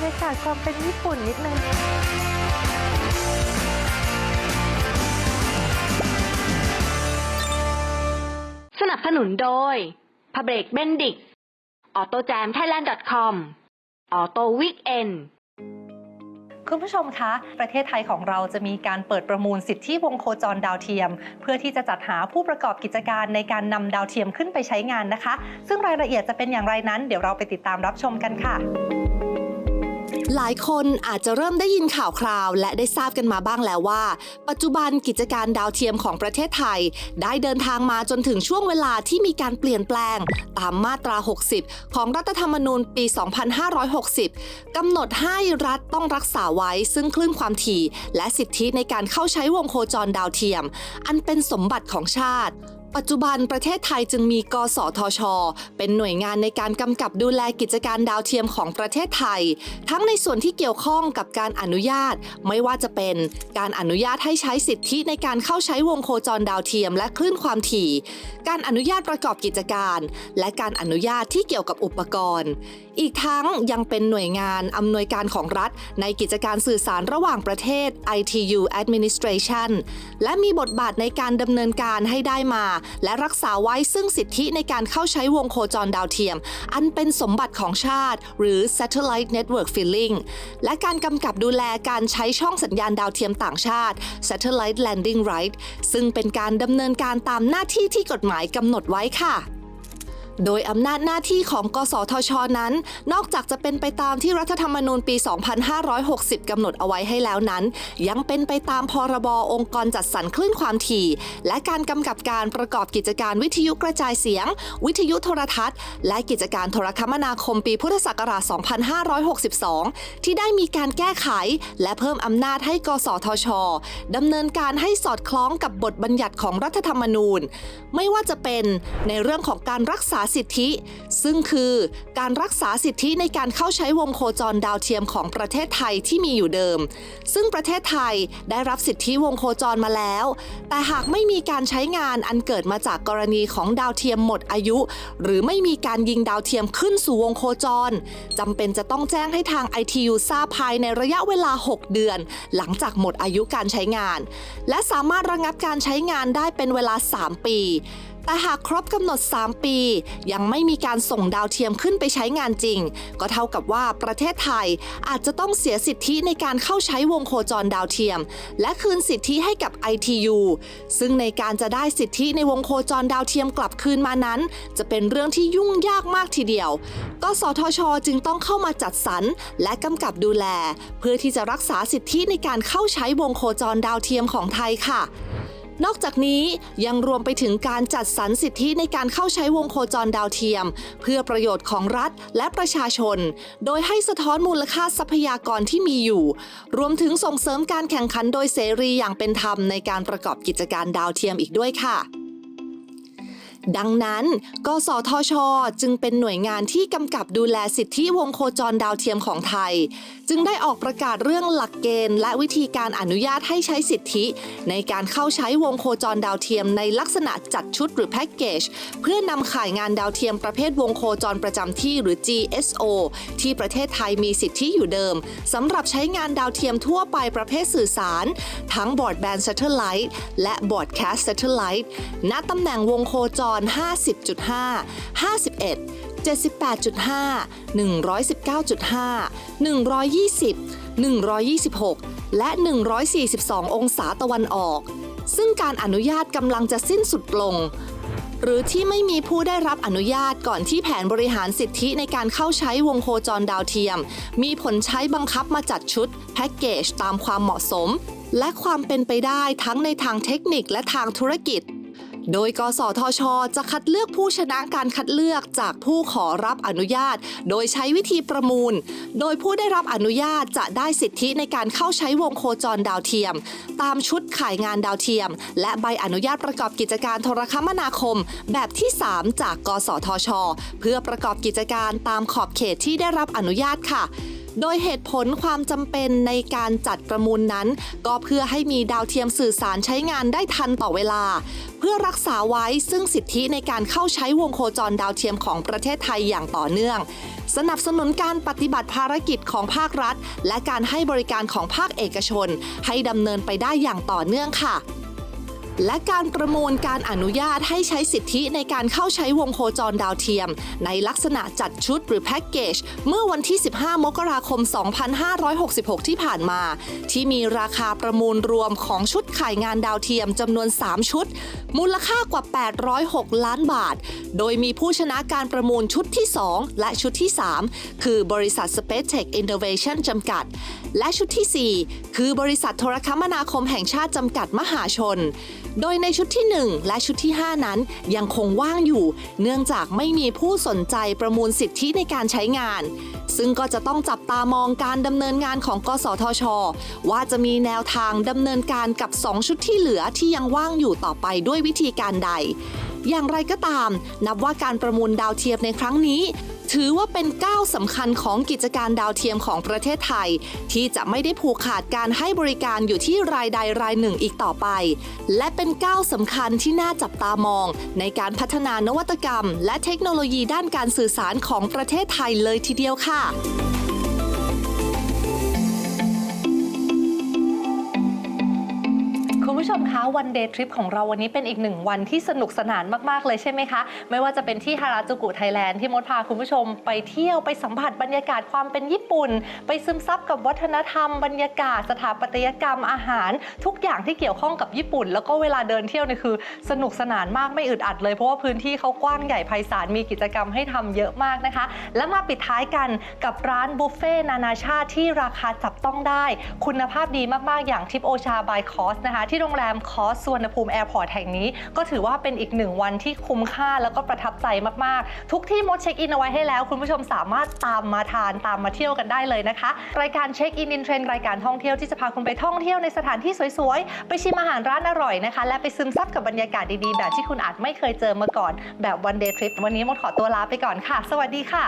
รยากาศความเป็นญี่ปุ่นนิดนึงสนับสนุนโดย p a b r e k Bendix AutoJamThailand.com Auto Weekend คุณผู้ชมคะ ประเทศไทยของเราจะมีการเปิดประมูลสิทธิวงโคจรดาวเทียม เพื่อที่จะจัดหาผู้ประกอบกิจการในการนำดาวเทียมขึ้นไปใช้งานนะคะ ซึ่งรายละเอียดจะเป็นอย่างไรนั้น เดี๋ยวเราไปติดตามรับชมกันค่ะ หลายคนอาจจะเริ่มได้ยินข่าวคราว และได้ทราบกันมาบ้างแล้วว่า ปัจจุบันกิจการดาวเทียมของประเทศไทย ได้เดินทางมาจนถึงช่วงเวลาที่มีการเปลี่ยนแปลง ตามมาตรา 60 ของรัฐธรรมนูญปี 2560 กำหนดให้รัฐต้องรักษาไว้ซึ่งคลื่นความถี่ และสิทธิในการเข้าใช้วงโคจรดาวเทียม อันเป็นสมบัติของชาติ ปัจจุบันประเทศไทยจึงมีกสทช เป็นหน่วยงานในการกำกับดูแลกิจการดาวเทียมของประเทศไทย ทั้งในส่วนที่เกี่ยวข้องกับการอนุญาต ไม่ว่าจะเป็นการอนุญาตให้ใช้สิทธิในการเข้าใช้วงโคจรดาวเทียมและคลื่นความถี่ การอนุญาตประกอบกิจการ และการอนุญาตที่เกี่ยวกับอุปกรณ์ อีกทั้งยังเป็นหน่วยงานอำนวยการของรัฐ ในกิจการสื่อสารระหว่างประเทศ ITU Administration และมีบทบาทในการดำเนินการให้ได้มาและรักษาไว้ซึ่งสิทธิในการเข้าใช้วงโคจรดาวเทียม อันเป็นสมบัติของชาติ หรือ Satellite Network Filling และการกำกับดูแลการใช้ช่องสัญญาณดาวเทียมต่างชาติ Satellite Landing Right ซึ่งเป็นการดำเนินการตามหน้าที่ที่กฎหมายกำหนดไว้ค่ะ โดยอำนาจหน้าที่ของ กสทช นั้น นอกจากจะเป็นไปตามที่รัฐธรรมนูญปี 2560 กำหนดเอาไว้ให้แล้วนั้น ยังเป็นไปตามพรบองค์กรจัดสรรคลื่นความถี่ และการกำกับการประกอบกิจการวิทยุกระจายเสียง วิทยุโทรทัศน์ และกิจการโทรคมนาคมปีพุทธศักราช 2562 ที่ได้มีการแก้ไข และเพิ่มอำนาจให้ กสทชดำเนินการให้สอดคล้องกับบทบัญญัติของรัฐธรรมนูญ ไม่ว่าจะเป็นในเรื่องของการรักษาสิทธิ ซึ่งคือการรักษาสิทธิในการเข้าใช้วงโคจรดาวเทียมของประเทศไทยที่มีอยู่เดิม ซึ่งประเทศไทยได้รับสิทธิวงโคจรมาแล้ว แต่หากไม่มีการใช้งานอันเกิดมาจากกรณีของดาวเทียมหมดอายุ หรือไม่มีการยิงดาวเทียมขึ้นสู่วงโคจรจำเป็นจะต้องแจ้งให้ทาง ITU ทราบภายในระยะเวลา 6 เดือน หลังจากหมดอายุการใช้งาน และสามารถระงับการใช้งานได้เป็นเวลา 3 ปี แต่หากครบกำหนด 3 ปี ยังไม่มีการส่งดาวเทียมขึ้นไปใช้งานจริง ก็เท่ากับว่าประเทศไทยอาจจะต้องเสียสิทธิในการเข้าใช้วงโคจรดาวเทียม และคืนสิทธิให้กับ ITU ซึ่งในการจะได้สิทธิในวงโคจรดาวเทียมกลับคืนมานั้น จะเป็นเรื่องที่ยุ่งยากมากทีเดียวกสทช จึงต้องเข้ามาจัดสรรและกำกับดูแล เพื่อที่จะรักษาสิทธิในการเข้าใช้วงโคจรดาวเทียมของไทยค่ะ นอกจากนี้ยังรวมไปถึงการจัดสรรสิทธิในการเข้าใช้วงโคจรดาวเทียม เพื่อประโยชน์ของรัฐและประชาชน โดยให้สะท้อนมูลค่าทรัพยากรที่มีอยู่ รวมถึงส่งเสริมการแข่งขันโดยเสรีอย่างเป็นธรรมในการประกอบกิจการดาวเทียมอีกด้วยค่ะ ดังนั้น กสทช จึงเป็นหน่วยงานที่กำกับดูแลสิทธิวงโคจรดาวเทียมของไทย จึงได้ออกประกาศเรื่องหลักเกณฑ์ และวิธีการอนุญาตให้ใช้สิทธิ ในการเข้าใช้วงโคจรดาวเทียมในลักษณะจัดชุดหรือแพ็กเกจ เพื่อนำข่ายงานดาวเทียมประเภทวงโคจรประจำที่หรือ GSO ที่ประเทศไทยมีสิทธิอยู่เดิมสำหรับใช้งานดาวเทียมทั่วไปประเภทสื่อสาร ทั้งบอร์ดแบนด์ Satellite และบอร์ดแคสต์ Satellite ณตำแหน่งวงโคจร50.5 51 78.5 119.5 120 126 และ 142 องศาตะวันออก ซึ่งการอนุญาตกำลังจะสิ้นสุดลง หรือที่ไม่มีผู้ได้รับอนุญาตก่อนที่แผนบริหารสิทธิในการเข้าใช้วงโคจรดาวเทียม มีผลใช้บังคับมาจัดชุด แพ็กเกจตามความเหมาะสม และความเป็นไปได้ทั้งในทางเทคนิคและทางธุรกิจ โดยกสทช จะคัดเลือกผู้ชนะการคัดเลือกจากผู้ขอรับอนุญาต โดยใช้วิธีประมูล โดยผู้ได้รับอนุญาตจะได้สิทธิในการเข้าใช้วงโคจรดาวเทียม ตามชุดขายงานดาวเทียม และใบอนุญาตประกอบกิจการโทรคมนาคม แบบที่ 3 จาก กสทช เพื่อประกอบกิจการตามขอบเขตที่ได้รับอนุญาตค่ะ โดยเหตุผลความจำเป็นในการจัดประมูลนั้น ก็เพื่อให้มีดาวเทียมสื่อสารใช้งานได้ทันต่อเวลา เพื่อรักษาไว้ซึ่งสิทธิในการเข้าใช้วงโคจรดาวเทียมของประเทศไทยอย่างต่อเนื่อง สนับสนุนการปฏิบัติภารกิจของภาครัฐ และการให้บริการของภาคเอกชน ให้ดำเนินไปได้อย่างต่อเนื่องค่ะ และการประมูลการอนุญาตให้ใช้สิทธิในการเข้าใช้วงโคจรดาวเทียม ในลักษณะจัดชุดหรือแพ็กเกจ เมื่อวันที่ 15 มกราคม 2566 ที่ผ่านมา ที่มีราคาประมูลรวมของชุดขายงานดาวเทียมจำนวน 3 ชุด มูลค่ากว่า 806 ล้านบาท โดยมีผู้ชนะการประมูลชุดที่ 2 และชุดที่ 3 คือบริษัท Space Tech Innovation จำกัด และชุดที่ 4 คือบริษัทโทรคมนาคมแห่งชาติจำกัดมหาชน โดยในชุดที่ 1 และชุดที่ 5 นั้นยังคงว่างอยู่ เนื่องจากไม่มีผู้สนใจประมูลสิทธิในการใช้งาน ซึ่งก็จะต้องจับตามองการดำเนินงานของกสทช ว่าจะมีแนวทางดำเนินการกับ 2 ชุดที่เหลือที่ยังว่างอยู่ต่อไปด้วยวิธีการใดอย่างไรก็ตาม นับว่าการประมูลดาวเทียมในครั้งนี้ ถือว่าเป็นก้าวสำคัญของกิจการดาวเทียมของประเทศไทย ที่จะไม่ได้ผูกขาดการให้บริการอยู่ที่รายใดรายหนึ่งอีกต่อไป และเป็นก้าวสำคัญที่น่าจับตามอง ในการพัฒนานวัตกรรม และเทคโนโลยีด้านการสื่อสารของประเทศไทยเลยทีเดียวค่ะ ผู้ชมคะวันเดย์ทริปของเราวันนี้เป็นอีกหนึ่งวันที่สนุกสนานมากๆเลยใช่ไหมคะ ไม่ว่าจะเป็นที่ฮาราจูกุไทยแลนด์ที่มดพาคุณผู้ชมไปเที่ยวไปสัมผัสบรรยากาศความเป็นญี่ปุ่น ไปซึมซับกับวัฒนธรรมบรรยากาศสถาปัตยกรรมอาหาร ทุกอย่างที่เกี่ยวข้องกับญี่ปุ่น แล้วก็เวลาเดินเที่ยวนี่คือ สนุกสนานมากไม่อึดอัดเลยเพราะว่าพื้นที่เขากว้างใหญ่ไพศาลมีกิจกรรมให้ทำเยอะมากนะคะ และมาปิดท้ายกันกับร้านบุฟเฟ่ต์นานาชาติที่ราคาจับต้องได้ คุณภาพดีมากๆอย่างทิปโอชาบายคอสนะคะที่โรงงแรมคอสสวนภูมิแอร์พอร์ตแห่งนี้ ก็ถือว่าเป็นอีกหนึ่งวันที่คุ้มค่าแล้วก็ประทับใจมากๆ ทุกที่มดเช็คอินเอาไว้ให้แล้ว คุณผู้ชมสามารถตามมาทานตามมาเที่ยวกันได้เลยนะคะ รายการเช็คอินอินเทรนรายการท่องเที่ยวที่จะพาคุณไปท่องเที่ยวในสถานที่สวยๆ ไปชิมอาหารร้านอร่อยนะคะ และไปซึมซับกับบรรยากาศดีๆ แบบที่คุณอาจไม่เคยเจอมาก่อน แบบวันเดย์ทริปวันนี้มดขอตัวลาไปก่อนค่ะ สวัสดีค่ะ